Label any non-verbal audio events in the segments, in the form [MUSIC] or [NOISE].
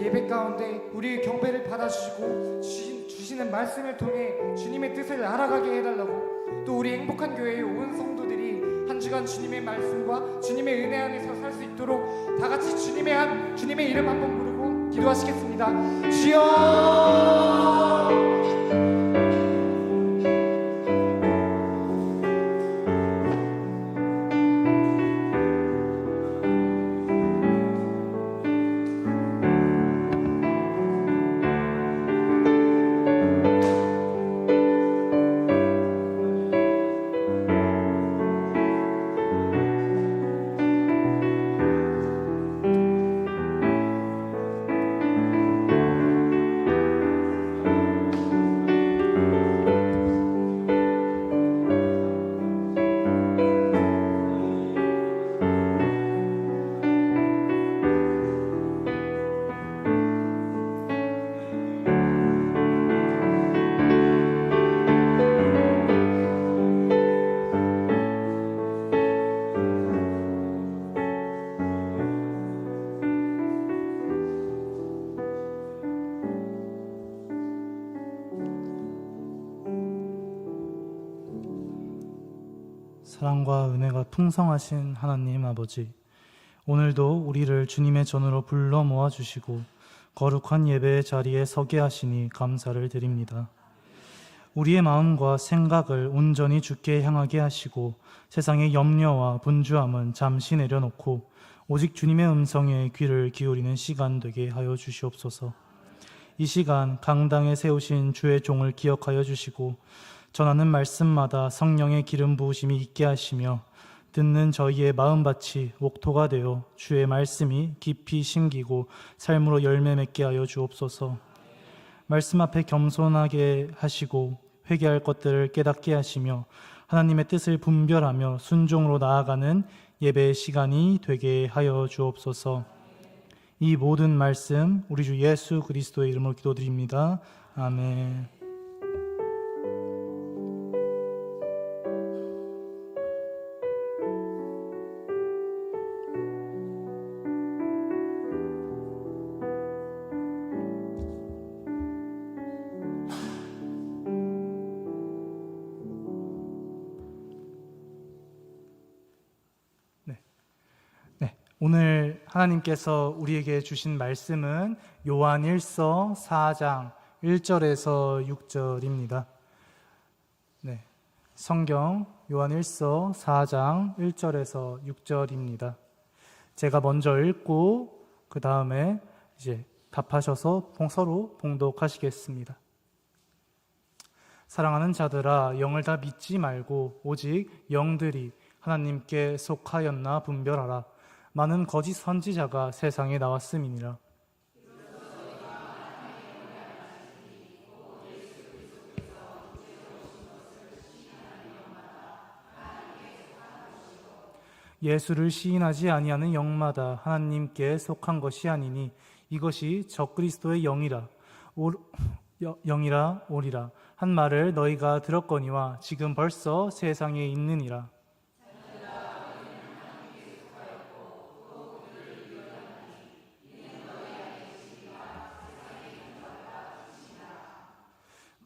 예배 가운데 우리의 경배를 받아주시고 주신, 주시는 말씀을 통해 주님의 뜻을 알아가게 해달라고 또 우리 행복한 교회의 온 성도들이 한 주간 주님의 말씀과 주님의 은혜 안에서 살 수 있도록 다 같이 주님의 한 주님의 이름 한번 부르고 기도하시겠습니다. 주여. 풍성하신 하나님 아버지, 오늘도 우리를 주님의 전으로 불러 모아 주시고 거룩한 예배의 자리에 서게 하시니 감사를 드립니다. 우리의 마음과 생각을 온전히 주께 향하게 하시고 세상의 염려와 분주함은 잠시 내려놓고 오직 주님의 음성에 귀를 기울이는 시간 되게 하여 주시옵소서. 이 시간 강당에 세우신 주의 종을 기억하여 주시고 전하는 말씀마다 성령의 기름 부으심이 있게 하시며 듣는 저희의 마음밭이 옥토가 되어 주의 말씀이 깊이 심기고 삶으로 열매 맺게 하여 주옵소서. 말씀 앞에 겸손하게 하시고 회개할 것들을 깨닫게 하시며 하나님의 뜻을 분별하며 순종으로 나아가는 예배의 시간이 되게 하여 주옵소서. 이 모든 말씀 우리 주 예수 그리스도의 이름으로 기도드립니다. 아멘. 오늘 하나님께서 우리에게 주신 말씀은 요한 1서 4장 1절에서 6절입니다. 네, 성경 요한 1서 4장 1절에서 6절입니다. 제가 먼저 읽고 그 다음에 이제 답하셔서 봉- 서로 봉독하시겠습니다. 사랑하는 자들아 영을 다 믿지 말고 오직 영들이 하나님께 속하였나 분별하라. 많은 거짓 선지자가 세상에 나왔음이니라. 예수를 시인하지 아니하는 영마다 하나님께 속한 것이 아니니 이것이 적 그리스도의 영이라 오, 여- 영이라 오리라 한 말을 너희가 들었거니와 지금 벌써 세상에 있느니라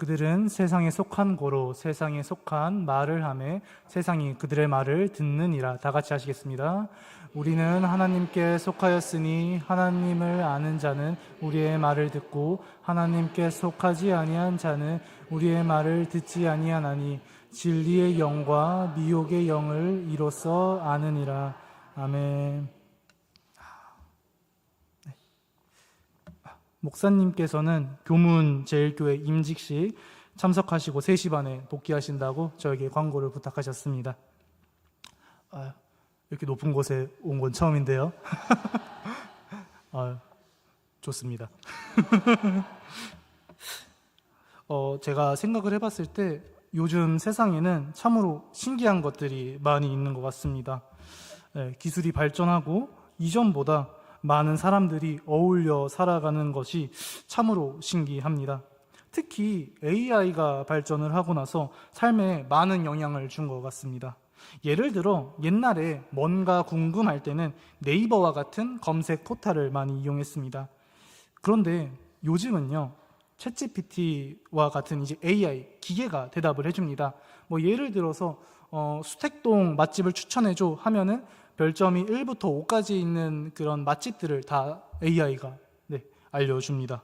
그들은 세상에 속한 고로 세상에 속한 말을 하매 세상이 그들의 말을 듣느니라 다 같이 하시겠습니다. 우리는 하나님께 속하였으니 하나님을 아는 자는 우리의 말을 듣고 하나님께 속하지 아니한 자는 우리의 말을 듣지 아니하나니 진리의 영과 미혹의 영을 이로써 아느니라. 아멘. 목사님께서는 교문 제일교회 임직식 참석하시고 3시 반에 복귀하신다고 저에게 광고를 부탁하셨습니다. 아, 이렇게 높은 곳에 온 건 처음인데요. [LAUGHS] 아, 좋습니다. [LAUGHS] 어, 제가 생각을 해봤을 때 요즘 세상에는 참으로 신기한 것들이 많이 있는 것 같습니다. 예, 기술이 발전하고 이전보다 많은 사람들이 어울려 살아가는 것이 참으로 신기합니다. 특히 AI가 발전을 하고 나서 삶에 많은 영향을 준 것 같습니다. 예를 들어 옛날에 뭔가 궁금할 때는 네이버와 같은 검색 포탈을 많이 이용했습니다. 그런데 요즘은요. 챗GPT와 같은 이제 AI 기계가 대답을 해줍니다. 뭐 예를 들어서 어, 수택동 맛집을 추천해줘 하면은 별점이 1부터 5까지 있는 그런 맛집들을 다 AI가 네, 알려줍니다.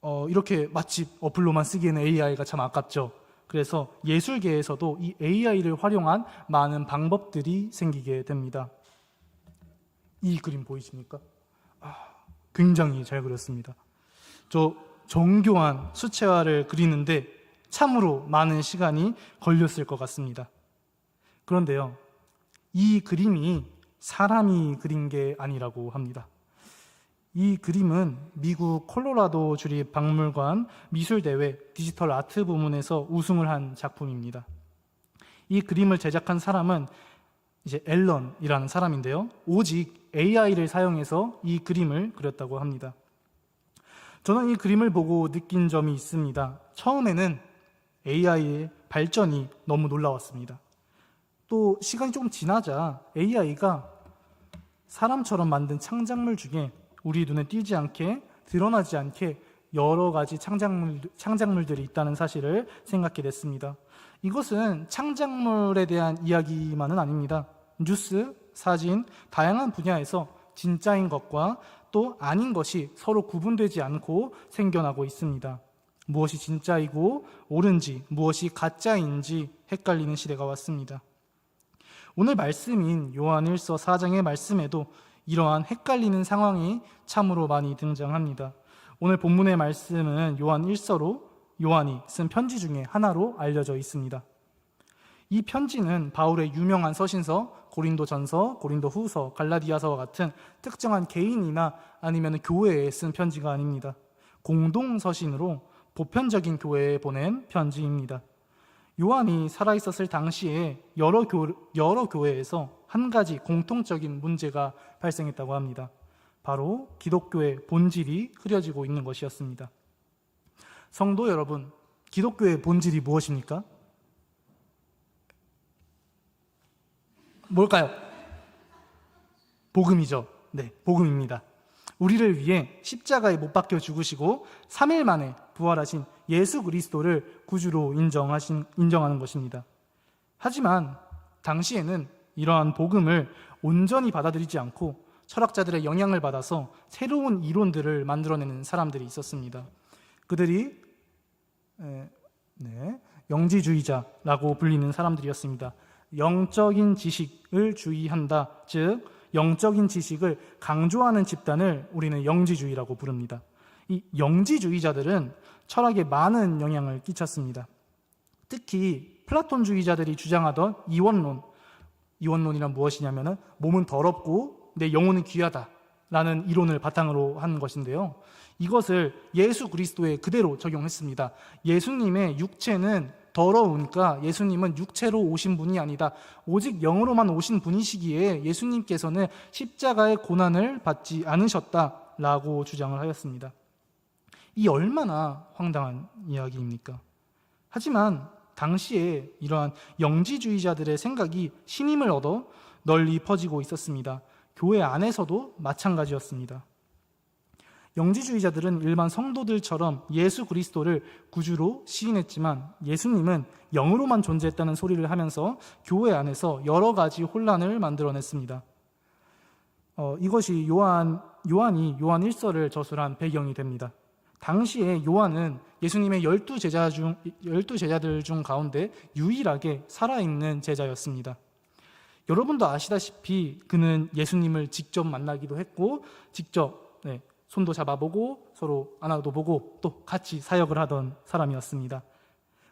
어, 이렇게 맛집 어플로만 쓰기에는 AI가 참 아깝죠. 그래서 예술계에서도 이 AI를 활용한 많은 방법들이 생기게 됩니다. 이 그림 보이십니까? 아, 굉장히 잘 그렸습니다. 저 정교한 수채화를 그리는데 참으로 많은 시간이 걸렸을 것 같습니다. 그런데요, 이 그림이 사람이 그린 게 아니라고 합니다. 이 그림은 미국 콜로라도 주립 박물관 미술대회 디지털 아트 부문에서 우승을 한 작품입니다. 이 그림을 제작한 사람은 이제 앨런이라는 사람인데요. 오직 AI를 사용해서 이 그림을 그렸다고 합니다. 저는 이 그림을 보고 느낀 점이 있습니다. 처음에는 AI의 발전이 너무 놀라웠습니다. 또 시간이 조금 지나자 AI가 사람처럼 만든 창작물 중에 우리 눈에 띄지 않게 드러나지 않게 여러 가지 창작물, 창작물들이 있다는 사실을 생각게 됐습니다. 이것은 창작물에 대한 이야기만은 아닙니다. 뉴스, 사진, 다양한 분야에서 진짜인 것과 또 아닌 것이 서로 구분되지 않고 생겨나고 있습니다. 무엇이 진짜이고 옳은지, 무엇이 가짜인지 헷갈리는 시대가 왔습니다. 오늘 말씀인 요한 1서 4장의 말씀에도 이러한 헷갈리는 상황이 참으로 많이 등장합니다. 오늘 본문의 말씀은 요한 1서로 요한이 쓴 편지 중에 하나로 알려져 있습니다. 이 편지는 바울의 유명한 서신서, 고린도 전서, 고린도 후서, 갈라디아서와 같은 특정한 개인이나 아니면 교회에 쓴 편지가 아닙니다. 공동 서신으로 보편적인 교회에 보낸 편지입니다. 요한이 살아있었을 당시에 여러, 교, 여러 교회에서 한 가지 공통적인 문제가 발생했다고 합니다. 바로 기독교의 본질이 흐려지고 있는 것이었습니다. 성도 여러분, 기독교의 본질이 무엇입니까? 뭘까요? 복음이죠. 네, 복음입니다. 우리를 위해 십자가에 못 박혀 죽으시고 3일 만에 부활하신 예수 그리스도를 구주로 인정하신, 인정하는 것입니다. 하지만 당시에는 이러한 복음을 온전히 받아들이지 않고 철학자들의 영향을 받아서 새로운 이론들을 만들어내는 사람들이 있었습니다. 그들이 에, 네, 영지주의자라고 불리는 사람들이었습니다. 영적인 지식을 주의한다. 즉, 영적인 지식을 강조하는 집단을 우리는 영지주의라고 부릅니다. 이 영지주의자들은 철학에 많은 영향을 끼쳤습니다. 특히 플라톤주의자들이 주장하던 이원론, 이원론이란 무엇이냐면은 몸은 더럽고 내 영혼은 귀하다 라는 이론을 바탕으로 한 것인데요. 이것을 예수 그리스도에 그대로 적용했습니다. 예수님의 육체는 더러우니까 예수님은 육체로 오신 분이 아니다. 오직 영으로만 오신 분이시기에 예수님께서는 십자가의 고난을 받지 않으셨다라고 주장을 하였습니다. 이 얼마나 황당한 이야기입니까? 하지만 당시에 이러한 영지주의자들의 생각이 신임을 얻어 널리 퍼지고 있었습니다. 교회 안에서도 마찬가지였습니다. 영지주의자들은 일반 성도들처럼 예수 그리스도를 구주로 시인했지만 예수님은 영으로만 존재했다는 소리를 하면서 교회 안에서 여러 가지 혼란을 만들어냈습니다. 어, 이것이 요한, 요한이 요한 1서를 저술한 배경이 됩니다. 당시에 요한은 예수님의 열두 제자 중, 열두 제자들 중 가운데 유일하게 살아있는 제자였습니다. 여러분도 아시다시피 그는 예수님을 직접 만나기도 했고, 직접 네, 손도 잡아보고 서로 안아도 보고 또 같이 사역을 하던 사람이었습니다.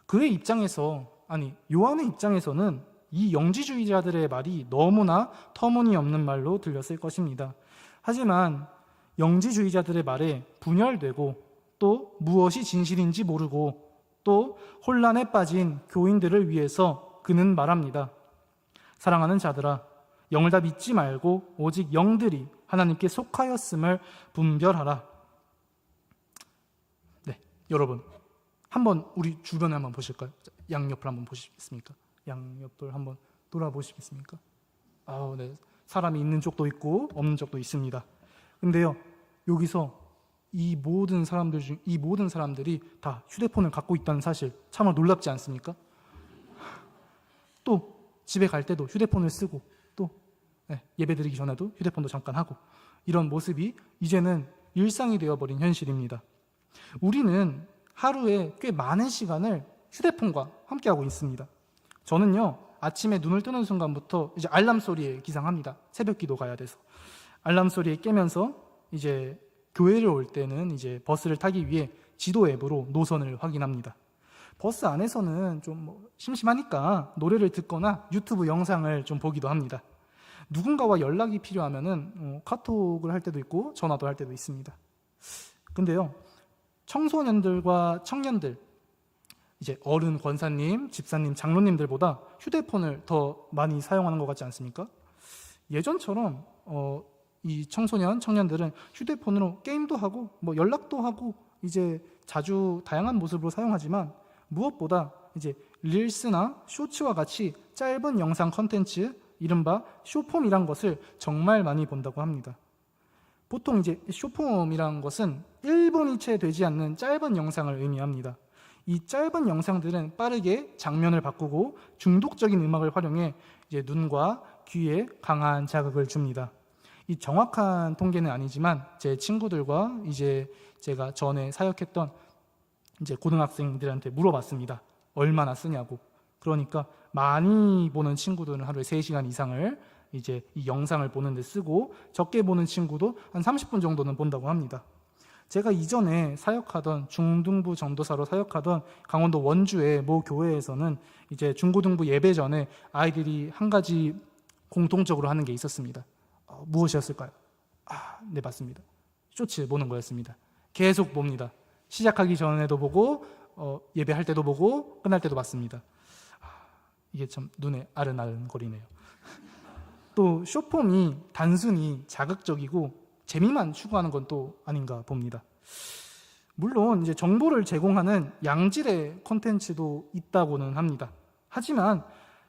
그의 입장에서, 아니, 요한의 입장에서는 이 영지주의자들의 말이 너무나 터무니없는 말로 들렸을 것입니다. 하지만 영지주의자들의 말에 분열되고 또 무엇이 진실인지 모르고 또 혼란에 빠진 교인들을 위해서 그는 말합니다. 사랑하는 자들아, 영을 다 믿지 말고 오직 영들이 하나님께 속하였음을 분별하라. 네, 여러분. 한번 우리 주변에 한번 보실까요? 양옆을 한번 보시겠습니까? 양옆을 한번 돌아보시겠습니까? 아, 네. 사람이 있는 쪽도 있고 없는 쪽도 있습니다. 근데요. 여기서 이 모든 사람들 중 이 모든 사람들이 다 휴대폰을 갖고 있다는 사실 참으로 놀랍지 않습니까? 또 집에 갈 때도 휴대폰을 쓰고 또 네, 예배드리기 전에도 휴대폰도 잠깐 하고 이런 모습이 이제는 일상이 되어버린 현실입니다. 우리는 하루에 꽤 많은 시간을 휴대폰과 함께하고 있습니다. 저는요 아침에 눈을 뜨는 순간부터 이제 알람 소리에 기상합니다. 새벽 기도 가야 돼서 알람 소리에 깨면서 이제 교회를 올 때는 이제 버스를 타기 위해 지도 앱으로 노선을 확인합니다. 버스 안에서는 좀뭐 심심하니까 노래를 듣거나 유튜브 영상을 좀 보기도 합니다. 누군가와 연락이 필요하면은 어, 카톡을 할 때도 있고 전화도 할 때도 있습니다. 근데요, 청소년들과 청년들, 이제 어른 권사님, 집사님, 장로님들보다 휴대폰을 더 많이 사용하는 것 같지 않습니까? 예전처럼 어, 이 청소년, 청년들은 휴대폰으로 게임도 하고 뭐 연락도 하고 이제 자주 다양한 모습으로 사용하지만 무엇보다 이제 릴스나 쇼츠와 같이 짧은 영상 컨텐츠 이른바 쇼폼이란 것을 정말 많이 본다고 합니다. 보통 이제 쇼폼이란 것은 1분이 채 되지 않는 짧은 영상을 의미합니다. 이 짧은 영상들은 빠르게 장면을 바꾸고 중독적인 음악을 활용해 이제 눈과 귀에 강한 자극을 줍니다. 이 정확한 통계는 아니지만 제 친구들과 이제 제가 전에 사역했던 이제 고등학생들한테 물어봤습니다. 얼마나 쓰냐고. 그러니까 많이 보는 친구들은 하루에 3시간 이상을 이제 이 영상을 보는 데 쓰고 적게 보는 친구도 한 30분 정도는 본다고 합니다. 제가 이전에 사역하던 중등부 전도사로 사역하던 강원도 원주의 모 교회에서는 이제 중고등부 예배 전에 아이들이 한 가지 공통적으로 하는 게 있었습니다. 어, 무엇이었을까요? 아, 네 맞습니다. 쇼츠 보는 거였습니다. 계속 봅니다. 시작하기 전에도 보고 어, 예배할 때도 보고 끝날 때도 봤습니다. 아, 이게 참 눈에 아른아른거리네요. [LAUGHS] 또 쇼폼이 단순히 자극적이고 재미만 추구하는 건 또 아닌가 봅니다. 물론 이제 정보를 제공하는 양질의 콘텐츠도 있다고는 합니다. 하지만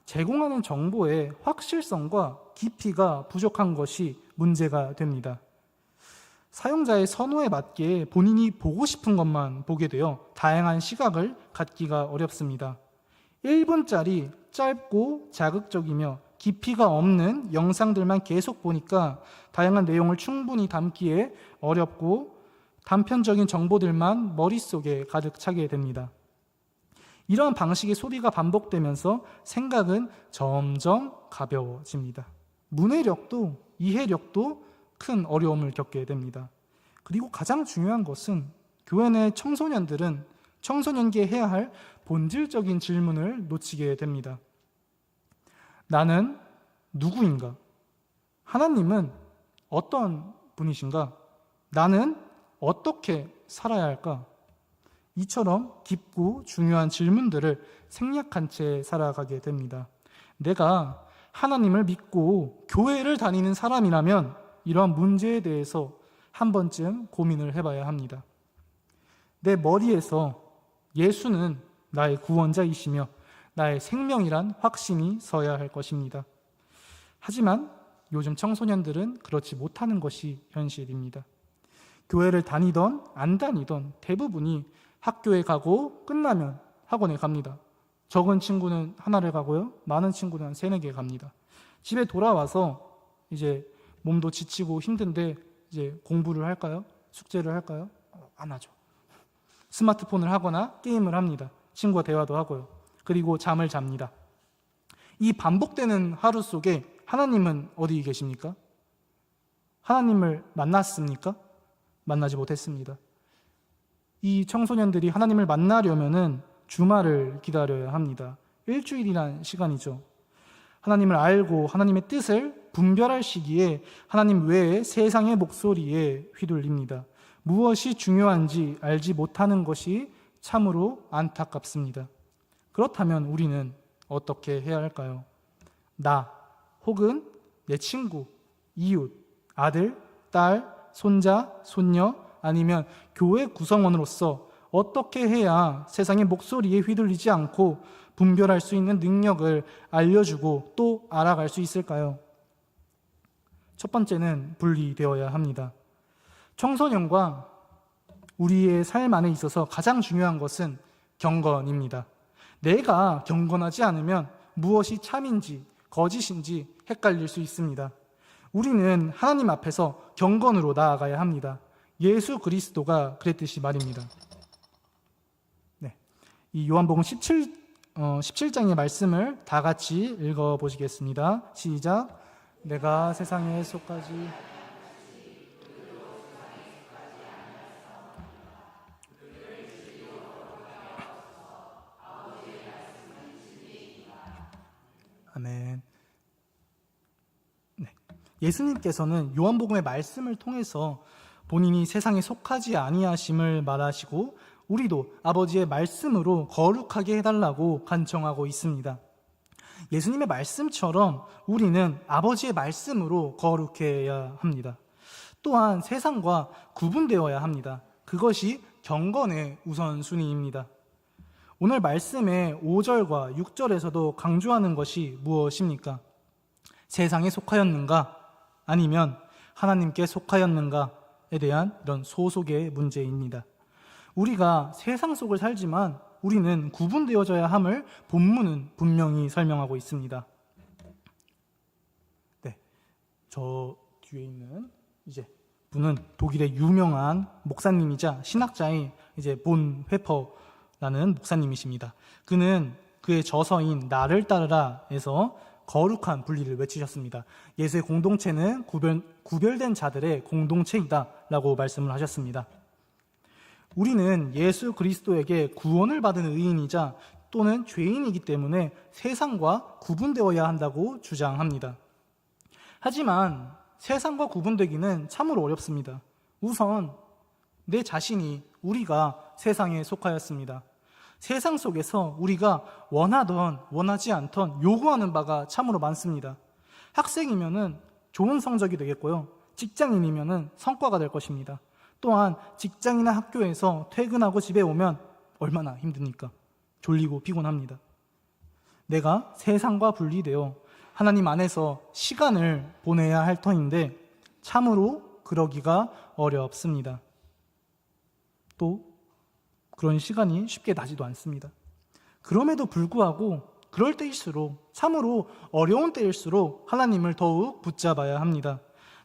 제공하는 정보의 확실성과 깊이가 부족한 것이 문제가 됩니다. 사용자의 선호에 맞게 본인이 보고 싶은 것만 보게 되어 다양한 시각을 갖기가 어렵습니다. 1분짜리 짧고 자극적이며 깊이가 없는 영상들만 계속 보니까 다양한 내용을 충분히 담기에 어렵고 단편적인 정보들만 머릿속에 가득 차게 됩니다. 이러한 방식의 소비가 반복되면서 생각은 점점 가벼워집니다. 문해력도 이해력도 큰 어려움을 겪게 됩니다. 그리고 가장 중요한 것은 교회 내 청소년들은 청소년기에 해야 할 본질적인 질문을 놓치게 됩니다. 나는 누구인가? 하나님은 어떤 분이신가? 나는 어떻게 살아야 할까? 이처럼 깊고 중요한 질문들을 생략한 채 살아가게 됩니다. 내가 하나님을 믿고 교회를 다니는 사람이라면 이러한 문제에 대해서 한 번쯤 고민을 해봐야 합니다. 내 머리에서 예수는 나의 구원자이시며 나의 생명이란 확신이 서야 할 것입니다. 하지만 요즘 청소년들은 그렇지 못하는 것이 현실입니다. 교회를 다니던 안 다니던 대부분이 학교에 가고 끝나면 학원에 갑니다. 적은 친구는 하나를 가고요. 많은 친구는 한 세네 개 갑니다. 집에 돌아와서 이제 몸도 지치고 힘든데 이제 공부를 할까요? 숙제를 할까요? 어, 안 하죠. 스마트폰을 하거나 게임을 합니다. 친구와 대화도 하고요. 그리고 잠을 잡니다. 이 반복되는 하루 속에 하나님은 어디 계십니까? 하나님을 만났습니까? 만나지 못했습니다. 이 청소년들이 하나님을 만나려면은 주말을 기다려야 합니다. 일주일이란 시간이죠. 하나님을 알고 하나님의 뜻을 분별할 시기에 하나님 외에 세상의 목소리에 휘둘립니다. 무엇이 중요한지 알지 못하는 것이 참으로 안타깝습니다. 그렇다면 우리는 어떻게 해야 할까요? 나 혹은 내 친구, 이웃, 아들, 딸, 손자, 손녀 아니면 교회 구성원으로서 어떻게 해야 세상의 목소리에 휘둘리지 않고 분별할 수 있는 능력을 알려주고 또 알아갈 수 있을까요? 첫 번째는 분리되어야 합니다. 청소년과 우리의 삶 안에 있어서 가장 중요한 것은 경건입니다. 내가 경건하지 않으면 무엇이 참인지 거짓인지 헷갈릴 수 있습니다. 우리는 하나님 앞에서 경건으로 나아가야 합니다. 예수 그리스도가 그랬듯이 말입니다. 네. 이 요한복음 17, 어, 17장의 말씀을 다 같이 읽어 보시겠습니다. 시작. 내가 세상에 속하지 아멘. 네. 예수님께서는 요한복음의 말씀을 통해서 본인이 세상에 속하지 아니하심을 말하시고 우리도 아버지의 말씀으로 거룩하게 해달라고 간청하고 있습니다. 예수님의 말씀처럼 우리는 아버지의 말씀으로 거룩해야 합니다. 또한 세상과 구분되어야 합니다. 그것이 경건의 우선순위입니다. 오늘 말씀의 5절과 6절에서도 강조하는 것이 무엇입니까? 세상에 속하였는가? 아니면 하나님께 속하였는가에 대한 이런 소속의 문제입니다. 우리가 세상 속을 살지만 우리는 구분되어져야 함을 본문은 분명히 설명하고 있습니다. 네. 저 뒤에 있는 이제 분은 독일의 유명한 목사님이자 신학자인 이제 본 회퍼 라는 목사님이십니다. 그는 그의 저서인 나를 따르라 에서 거룩한 분리를 외치셨습니다. 예수의 공동체는 구별, 구별된 자들의 공동체이다 라고 말씀을 하셨습니다. 우리는 예수 그리스도에게 구원을 받은 의인이자 또는 죄인이기 때문에 세상과 구분되어야 한다고 주장합니다. 하지만 세상과 구분되기는 참으로 어렵습니다. 우선 내 자신이 우리가 세상에 속하였습니다. 세상 속에서 우리가 원하던 원하지 않던 요구하는 바가 참으로 많습니다. 학생이면은 좋은 성적이 되겠고요. 직장인이면은 성과가 될 것입니다. 또한 직장이나 학교에서 퇴근하고 집에 오면 얼마나 힘듭니까? 졸리고 피곤합니다. 내가 세상과 분리되어 하나님 안에서 시간을 보내야 할 터인데 참으로 그러기가 어렵습니다. 또 그런 시간이 쉽게 나지도 않습니다. 그럼에도 불구하고 그럴 때일수록 참으로 어려운 때일수록 하나님을 더욱 붙잡아야 합니다.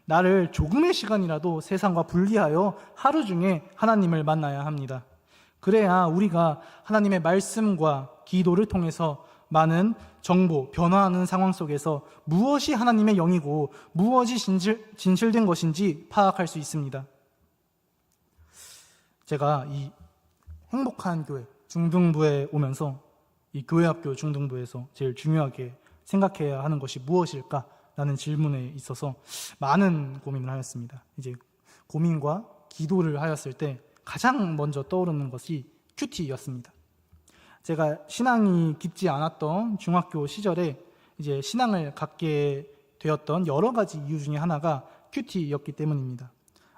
나를 조금의 시간이라도 세상과 분리하여 하루 중에 하나님을 만나야 합니다. 그래야 우리가 하나님의 말씀과 기도를 통해서 많은 정보, 변화하는 상황 속에서 무엇이 하나님의 영이고 무엇이 진실, 진실된 것인지 파악할 수 있습니다. 제가 이 행복한 교회 중등부에 오면서 이 교회 학교 중등부에서 제일 중요하게 생각해야 하는 것이 무엇일까 라는 질문에 있어서 많은 고민을 하였습니다. 이제 고민과 기도를 하였을 때 가장 먼저 떠오르는 것이 큐티였습니다. 제가 신앙이 깊지 않았던 중학교 시절에 이제 신앙을 갖게 되었던 여러 가지 이유 중에 하나가 큐티였기 때문입니다.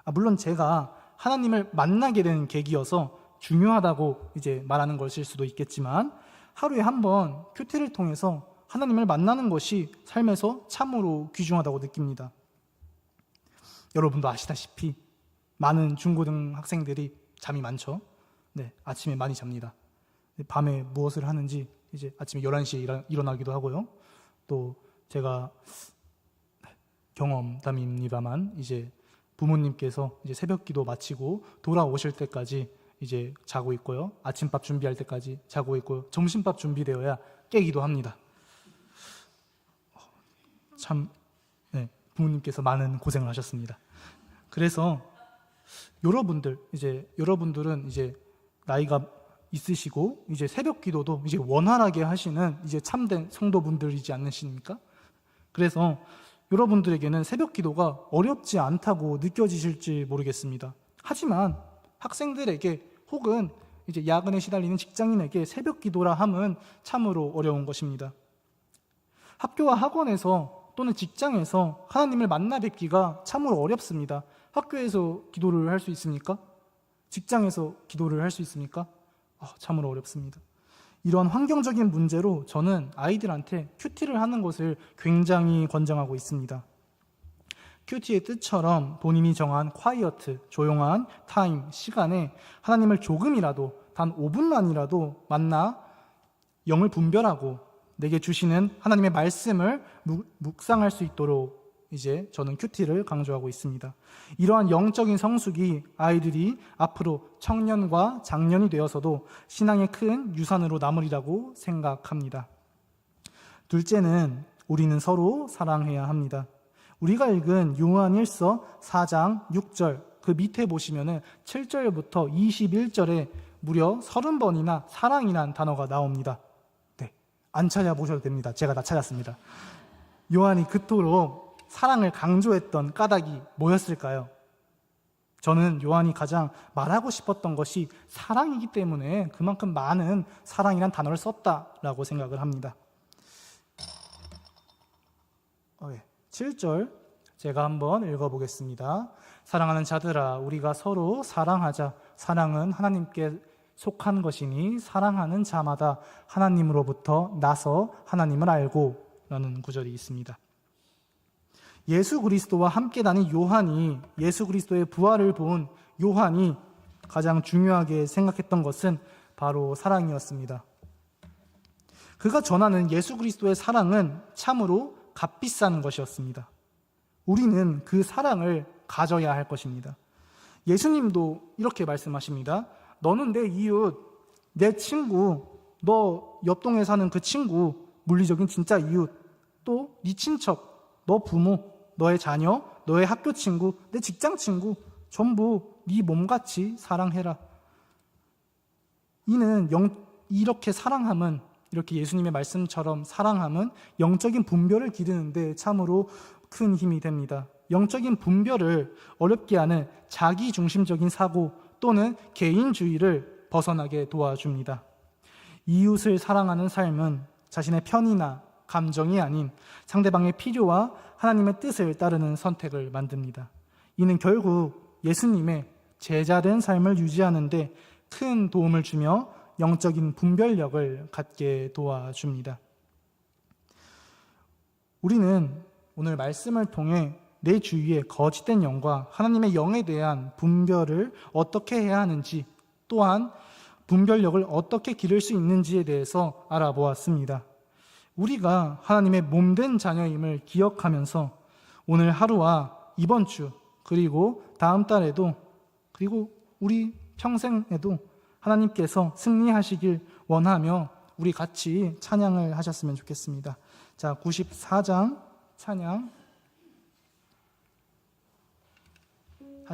아, 물론 제가 하나님을 만나게 된 계기여서 중요하다고 이제 말하는 것일 수도 있겠지만 하루에 한 번 큐티를 통해서 하나님을 만나는 것이 삶에서 참으로 귀중하다고 느낍니다. 여러분도 아시다시피 많은 중고등 학생들이 잠이 많죠. 네, 아침에 많이 잡니다. 밤에 무엇을 하는지 이제 아침에 11시에 일어, 일어나기도 하고요. 또 제가 경험담입니다만 이제 부모님께서 이제 새벽 기도 마치고 돌아오실 때까지 이제 자고 있고요. 아침밥 준비할 때까지 자고 있고요. 점심밥 준비되어야 깨기도 합니다. 참 네, 부모님께서 많은 고생을 하셨습니다. 그래서 여러분들 이제 여러분들은 이제 나이가 있으시고 이제 새벽 기도도 이제 원활하게 하시는 이제 참된 성도분들이지 않으십니까? 그래서 여러분들에게는 새벽 기도가 어렵지 않다고 느껴지실지 모르겠습니다. 하지만 학생들에게 혹은 이제 야근에 시달리는 직장인에게 새벽 기도라 함은 참으로 어려운 것입니다. 학교와 학원에서 또는 직장에서 하나님을 만나 뵙기가 참으로 어렵습니다. 학교에서 기도를 할 수 있습니까? 직장에서 기도를 할 수 있습니까? 아, 참으로 어렵습니다. 이런 환경적인 문제로 저는 아이들한테 큐티를 하는 것을 굉장히 권장하고 있습니다. 큐티의 뜻처럼 본인이 정한 콰이어트, 조용한 타임, 시간에 하나님을 조금이라도 단 5분만이라도 만나 영을 분별하고 내게 주시는 하나님의 말씀을 묵- 묵상할 수 있도록 이제 저는 큐티를 강조하고 있습니다. 이러한 영적인 성숙이 아이들이 앞으로 청년과 장년이 되어서도 신앙의 큰 유산으로 남으리라고 생각합니다. 둘째는 우리는 서로 사랑해야 합니다. 우리가 읽은 요한 1서 4장 6절 그 밑에 보시면은 7절부터 21절에 무려 30번이나 사랑이란 단어가 나옵니다. 네. 안 찾아보셔도 됩니다. 제가 다 찾았습니다. 요한이 그토록 사랑을 강조했던 까닭이 뭐였을까요? 저는 요한이 가장 말하고 싶었던 것이 사랑이기 때문에 그만큼 많은 사랑이란 단어를 썼다라고 생각을 합니다. 어, 예. 7절 제가 한번 읽어보겠습니다. 사랑하는 자들아, 우리가 서로 사랑하자. 사랑은 하나님께 속한 것이니 사랑하는 자마다 하나님으로부터 나서 하나님을 알고 라는 구절이 있습니다. 예수 그리스도와 함께 다닌 요한이 예수 그리스도의 부활을 본 요한이 가장 중요하게 생각했던 것은 바로 사랑이었습니다. 그가 전하는 예수 그리스도의 사랑은 참으로 값비싼 것이었습니다. 우리는 그 사랑을 가져야 할 것입니다. 예수님도 이렇게 말씀하십니다. 너는 내 이웃, 내 친구, 너 옆동에 사는 그 친구, 물리적인 진짜 이웃, 또 네 친척, 너 부모, 너의 자녀, 너의 학교 친구, 내 직장 친구, 전부 네 몸같이 사랑해라. 이는 영, 이렇게 사랑함은 이렇게 예수님의 말씀처럼 사랑함은 영적인 분별을 기르는데 참으로 큰 힘이 됩니다. 영적인 분별을 어렵게 하는 자기 중심적인 사고 또는 개인주의를 벗어나게 도와줍니다. 이웃을 사랑하는 삶은 자신의 편이나 감정이 아닌 상대방의 필요와 하나님의 뜻을 따르는 선택을 만듭니다. 이는 결국 예수님의 제자된 삶을 유지하는데 큰 도움을 주며 영적인 분별력을 갖게 도와줍니다. 우리는 오늘 말씀을 통해 내 주위의 거짓된 영과 하나님의 영에 대한 분별을 어떻게 해야 하는지 또한 분별력을 어떻게 기를 수 있는지에 대해서 알아보았습니다. 우리가 하나님의 몸된 자녀임을 기억하면서 오늘 하루와 이번 주 그리고 다음 달에도 그리고 우리 평생에도 하나님께서 승리하시길 원하며 우리 같이 찬양을 하셨으면 좋겠습니다. 자, 94장 찬양